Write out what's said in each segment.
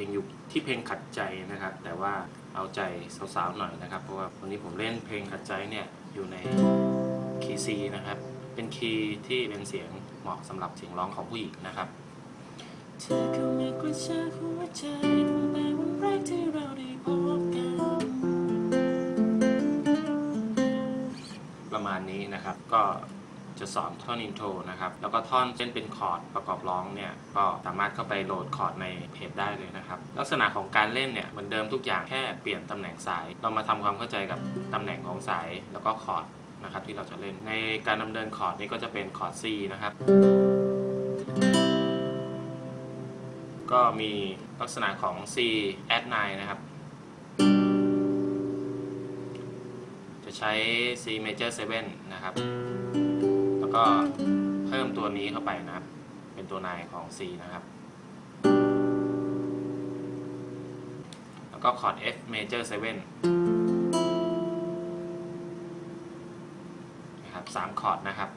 ยังอยู่ที่เพลงขัดใจนะครับ แต่ว่าเอาใจสาวๆหน่อยนะครับ เพราะว่าวันนี้ผมเล่นเพลงขัดใจเนี่ยอยู่ในคีย์ซีนะครับ เป็นคีย์ที่เป็นเสียงเหมาะสำหรับเสียงร้องของผู้หญิงนะครับเธอเข้ามากระชากหัวใจตั้งแต่วันแรกที่เราได้พบกันประมาณนี้นะครับก็ จะสอนท่อนอินโทรนะครับ แล้วก็ท่อนเช่นเป็นคอร์ดประกอบร้องเนี่ยก็สามารถเข้าไปโหลดคอร์ดในเพจได้เลยนะครับ ลักษณะของการเล่นเนี่ยเหมือนเดิมทุกอย่างแค่เปลี่ยนตำแหน่งสาย เรามาทำความเข้าใจกับตำแหน่งของสายแล้วก็คอร์ดนะครับที่เราจะเล่นในการดำเนินคอร์ดนี้ก็จะเป็นคอร์ด C นะครับ ก็มีลักษณะของ C add 9นะครับ จะใช้ C major 7 นะครับ แล้วก็เพิ่มตัวนี้เข้าไปนะครับ เป็นตัวนายของ C นะครับ แล้วก็คอร์ด F major 7นะครับสามคอร์ดนะครับ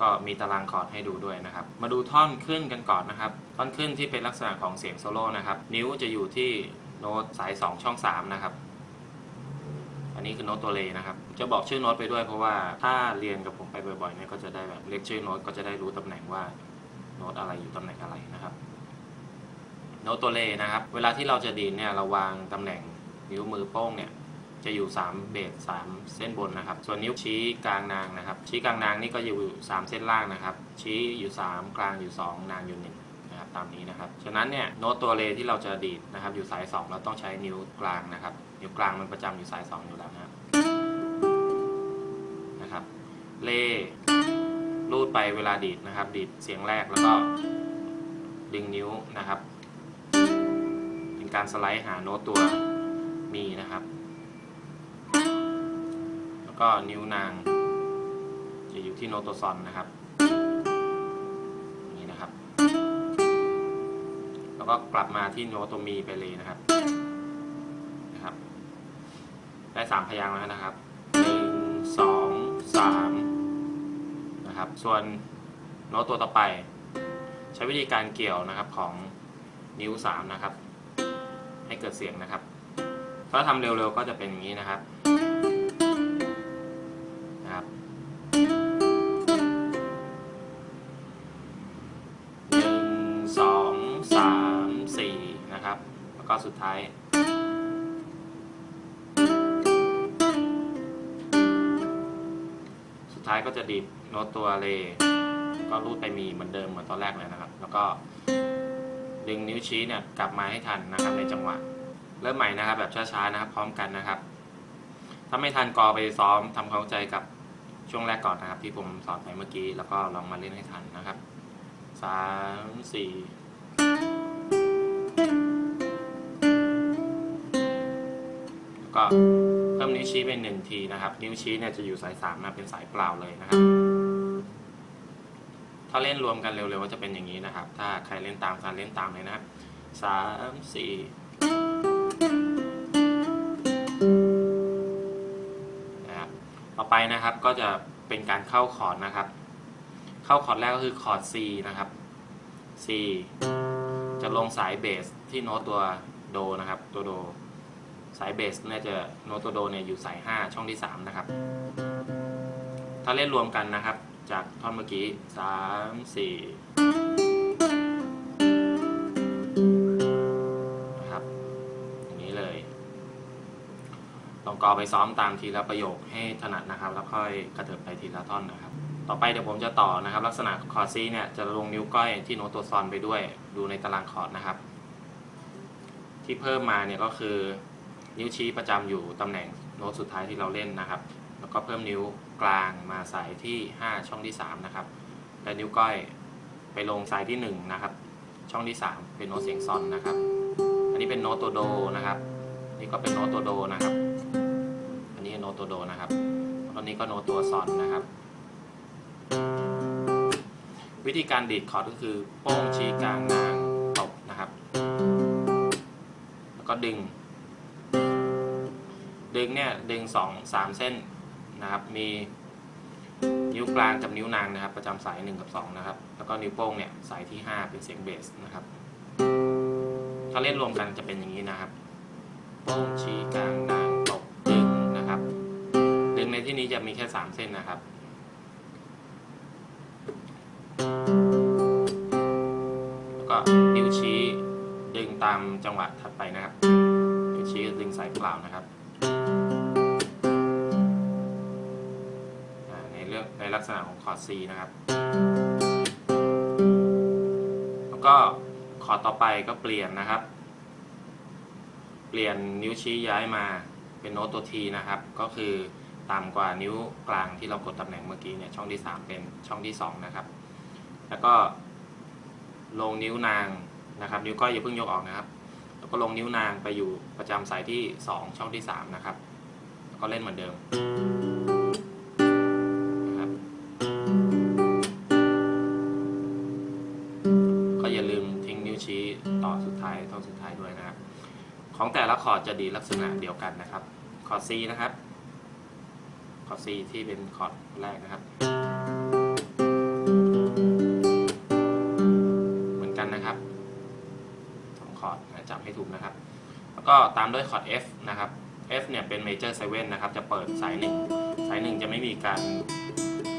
ก็มีตารางคอร์ดให้ดูด้วยนะครับ มาดูท่อนขึ้นกันก่อนนะครับ ท่อนขึ้นที่เป็นลักษณะของเสียงโซโล่นะครับ นิ้วจะอยู่ที่โน้ตสาย 2 ช่อง 3 นะครับ อันนี้คือโน้ตตัวเลนะครับ จะบอกชื่อโน้ตไปด้วยเพราะว่าถ้าเรียนกับผมไปบ่อยๆเนี่ยก็จะได้แบบเรียกชื่อโน้ตก็จะได้รู้ตำแหน่งว่าโน้ตอะไรอยู่ตำแหน่งอะไรนะครับ โน้ตตัวเลนะครับ เวลาที่เราจะดีดเนี่ยเราวางตำแหน่งนิ้วมือโป้งเนี่ยจะอยู่ 3 เบส3เส้นบนนะครับ ส่วนนิ้วชี้กลางนางนะครับ ชี้กลางนางนี่ก็อยู่ 3 เส้นล่างนะครับ ชี้อยู่ 3 กลางอยู่ 2 นางอยู่1นะครับตามนี้นะครับ ฉะนั้นเนี่ยโน้ตตัวเลที่เราจะดีดนะครับ อยู่สาย 2 เราต้องใช้นิ้วกลางนะครับ นิ้วกลางมันประจำอยู่สาย2อยู่แล้วนะครับนะครับ เลลูดไปเวลาดีดนะครับ ดีดเสียงแรกแล้วก็ดึงนิ้วนะครับ เป็นการสไลด์หาโน้ตตัวมีนะครับ แล้วก็นิ้วนาง จะอยู่ที่โนโตซอนนะครับนี่นะครับ แล้วก็กลับมาที่โนโตตัวมีไปเลยนะครับ ได้สามพยางค์แล้วนะครับหนึ่งสองสามนะครับ ส่วนโน้ตตัวต่อไป ใช้วิธีการเกี่ยวนะครับของนิ้วสามนะครับ ให้เกิดเสียงนะครับ ถ้าทำเร็วๆก็จะเป็นอย่างนี้นะครับนะครับหนึ่งสองสามสี่นะครับ แล้วก็สุดท้าย ท้ายก็จะดีดโน้ตตัวเลก็รูดไปมีเหมือนเดิมเหมือนตอนแรกเลยนะครับ แล้วก็ดึงนิ้วชี้เนี่ยกลับมาให้ทันนะครับในจังหวะ เริ่มใหม่นะครับ แบบช้าๆนะครับพร้อมกันนะครับ ถ้าไม่ทันกอไปซ้อมทำความเข้าใจกับช่วงแรกก่อนนะครับ ที่ผมสอนไปเมื่อกี้ แล้วก็ลองมาเล่นให้ทันนะครับสามสี่แล้วก็ พิ่มนิ้วชี้เป็นหนึ่งทีนะครับ นิ้วชี้เนี่ยจะอยู่สายสามนะเป็นสายเปล่าเลยนะครับ ถ้าเล่นรวมกันเร็วๆก็จะเป็นอย่างนี้นะครับ ถ้าใครเล่นตามการเล่นตามเลยนะครับสามสี่นะครับต่อไปนะครับก็จะเป็นการเข้าคอร์ดนะครับ เข้าคอร์ดแรกก็คือคอร์ด C นะครับ C จะลงสายเบสที่โน้ตตัวโดนะครับ ตัวโด สายเบสเนี่ยจะโน้ตโดเนี่ยอยู่สาย 5 ช่องที่ 3 นะครับ ถ้าเล่นรวมกันนะครับ จากท่อนเมื่อกี้ 3 4นะครับอย่างนี้เลยลองกอไปซ้อมตามทีละประโยคให้ถนัดนะครับ แล้วค่อยกระเถิบไปทีละท่อนนะครับ ต่อไปเดี๋ยวผมจะต่อนะครับ ลักษณะคอร์ดซีเนี่ยจะลงนิ้วก้อยที่โน้ตตัวซอนไปด้วย ดูในตารางคอร์ดนะครับ ที่เพิ่มมาเนี่ยก็คือ นิ้วชี้ประจำอยู่ตำแหน่งโน้ตสุดท้ายที่เราเล่นนะครับ แล้วก็เพิ่มนิ้วกลางมาสายที่ 5 ช่องที่ 3 นะครับ และนิ้วก้อยไปลงสายที่ 1 นะครับ ช่องที่ 3 เป็นโน้ตเสียงซอนนะครับ อันนี้เป็นโน้ตตัวโดนะครับ นี่ก็เป็นโน้ตตัวโดนะครับ อันนี้โน้ตตัวโดนะครับแล้วก็นี้ก็โน้ตตัวซอนนะครับ วิธีการดีดคอร์ดก็คือโป้งชี้กลางนางตบนะครับ แล้วก็ดึง ดึงเนี่ยดึงสองสามเส้นนะครับ มีนิ้วกลางกับนิ้วนางนะครับ ประจำสาย 1 กับ 2 นะครับ แล้วก็นิ้วโป้งเนี่ยสายที่ 5 เป็นเสียงเบสนะครับ ถ้าเล่นรวมกันจะเป็นอย่างนี้นะครับ โป้งชี้กลางนางตบดึงนะครับ ดึงในที่นี้จะมีแค่ 3 เส้นนะครับแล้วก็นิ้วชี้ดึงตามจังหวะถัดไปนะครับนิ้วชี้ดึงสายเปล่านะครับ ลักษณะของคอร์ด C นะครับ แล้วก็คอร์ดต่อไปก็เปลี่ยนนะครับ เปลี่ยนนิ้วชี้ย้ายมาเป็นโน้ตตัว T นะครับ ก็คือต่ำกว่านิ้วกลางที่เรากดตำแหน่งเมื่อกี้เนี่ยช่องที่ 3 เป็นช่องที่ 2 นะครับ แล้วก็ลงนิ้วนางนะครับ นิ้วก้อยอย่าเพิ่งยกออกนะครับ แล้วก็ลงนิ้วนางไปอยู่ประจำสายที่ 2 ช่องที่ 3 นะครับ แล้วก็เล่นเหมือนเดิม ของแต่ละคอร์ดจะดีลักษณะเดียวกันนะครับ คอร์ด C นะครับ คอร์ด C ที่เป็นคอร์ดแรกนะครับ เหมือนกันนะครับสองคอร์ดนะจำให้ถูกนะครับ แล้วก็ตามด้วยคอร์ด F นะครับ F เนี่ยเป็น major 7นะครับ จะเปิดสายหนึ่งสายหนึ่งจะไม่มีการ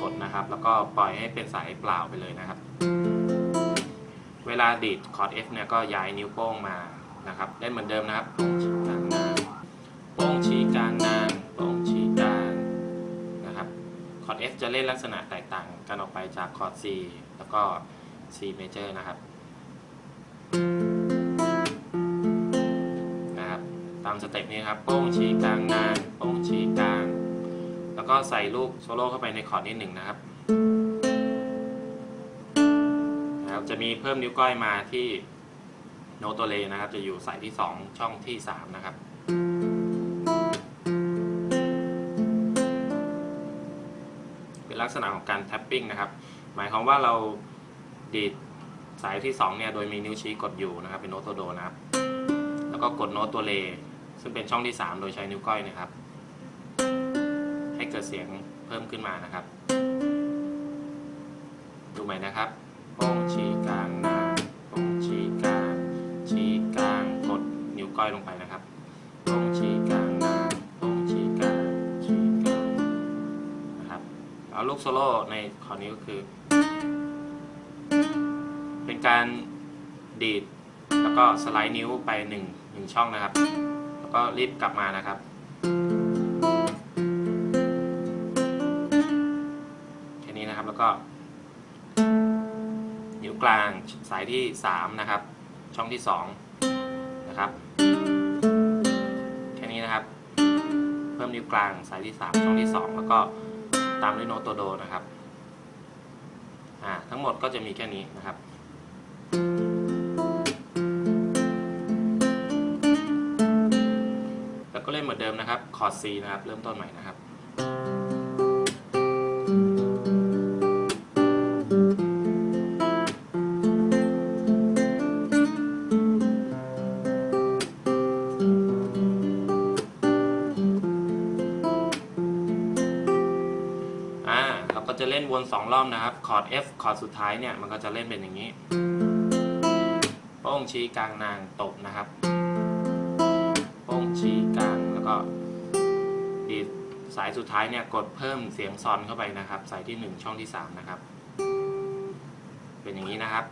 กดนะครับ แล้วก็ปล่อยให้เป็นสายเปล่าไปเลยนะครับ เวลาดีดคอร์ด F เนี่ยก็ย้ายนิ้วโป้งมา นะครับเล่นเหมือนเดิมนะครับโป้งชีกลางนางโป้งชีกลางนางโป้งชีกลางนะครับคอร์ด F จะเล่นลักษณะแตกต่างกันออกไปจากคอร์ด C แล้วก็ C major นะครับนะครับตามสเต็ปนี้ครับโป้งชีกลางนางโป้งชีกลาง แล้วก็ใส่ลูกโซโล่เข้าไปในคอร์ดนี้หนึ่งนะครับนะครับจะมีเพิ่มนิ้วก้อยมาที่ โนโตเลนะครับ จะอยู่สายที่ 2 ช่องที่ 3 นะครับ เป็นลักษณะของการแท็ปปิ้งนะครับ หมายความว่าเราดีดสายที่ 2 เนี่ย โดยมีนิ้วชี้กดอยู่นะครับ เป็นโน้ตตัวโดนะครับ แล้วก็กดโน้ตตัวเล ซึ่งเป็นช่องที่ 3 โดยใช้นิ้วก้อยนะครับ ให้เกิดเสียงเพิ่มขึ้นมานะครับ ดูใหม่นะครับโป้งชี้กลา อยลงไปนะครับโป้งชี้กลางนางโป้งชี้กลางชี้กลางนะครับแล้วลูกโซโล่ในคอร์ดนี้ก็คือ เป็นการดีดแล้วก็สไลด์นิ้วไปหนึ่งหนึ่งช่องนะครับ แล้วก็รีบกลับมานะครับแค่นี้นะครับแล้วก็ นิ้วกลางสายที่ 3 นะครับ ช่องที่ 2 นะครับ พิ่มนิ้วกลางสายที่ 3 ช่องที่ 2 แล้วก็ตามด้วยโน้ตตัวโดนะครับอ่าทั้งหมดก็จะมีแค่นี้นะครับแล้วก็เล่นเหมือนเดิมนะครับคอร์ด C นะครับ เริ่มต้นใหม่นะครับ จะเล่นวน2รอบนะครับ คอร์ด F คอร์ดสุดท้ายเนี่ย มันก็จะเล่นเป็นอย่างนี้ โป้งชี้กลางนางตบนะครับ โป้งชี้กลางแล้วก็ดีดสายสุดท้ายเนี่ย กดเพิ่มเสียงซอนเข้าไปนะครับ สายที่ 1 ช่องที่ 3 นะครับ เป็นอย่างนี้นะครับ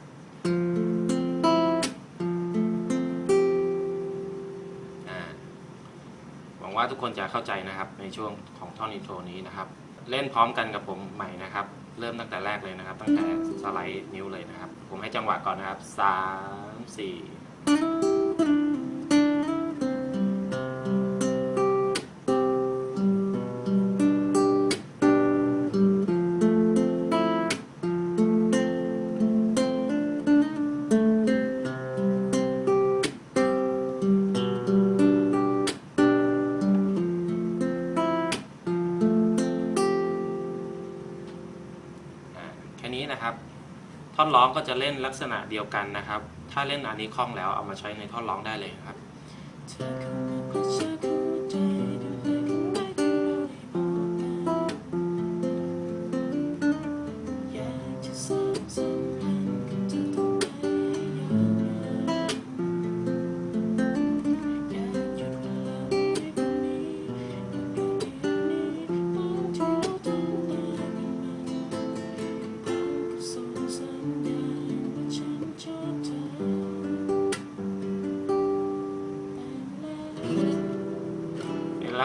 หวังว่าทุกคนจะเข้าใจนะครับในช่วงของท่อนอินโทรนี้นะครับ เล่นพร้อมกันกับผมใหม่นะครับ เริ่มตั้งแต่แรกเลยนะครับ ตั้งแต่สไลด์นิ้วเลยนะครับ ผมให้จังหวะก่อนนะครับสามสี่ อนร้องก็จะเล่นลักษณะเดียวกันนะครับ ถ้าเล่นอันนี้คล่องแล้วเอามาใช้ในท่อนร้องได้เลยครับ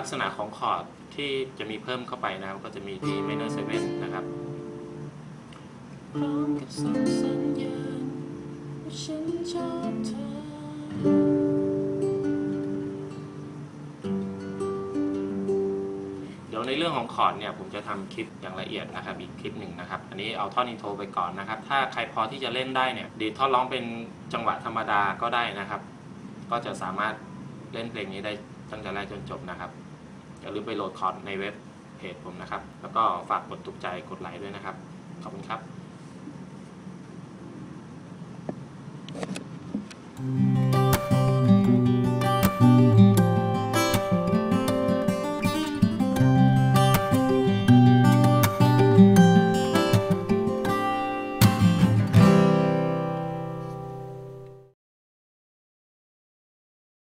ลักษณะของคอร์ดที่จะมีเพิ่มเข้าไปนะครับ ก็จะมีที่ minor 7นะครับพร้อมกับส่งสัญญาณว่าฉันชอบเธอเดี๋ยวในเรื่องของคอร์ดเนี่ยผมจะทำคลิปอย่างละเอียดนะครับอีกคลิปหนึ่งนะครับ อันนี้เอาท่อนอินโทรไปก่อนนะครับ ถ้าใครพอที่จะเล่นได้เนี่ยดีท่อนร้องเป็นจังหวะธรรมดาก็ได้นะครับ ก็จะสามารถเล่นเพลงนี้ได้ตั้งแต่แรกจนจบนะครับ อย่าลืมไปโหลดคอร์ดในเว็บเพจผมนะครับ แล้วก็ฝากกดถูกใจกดไลค์ด้วยนะครับ ขอบคุณครับ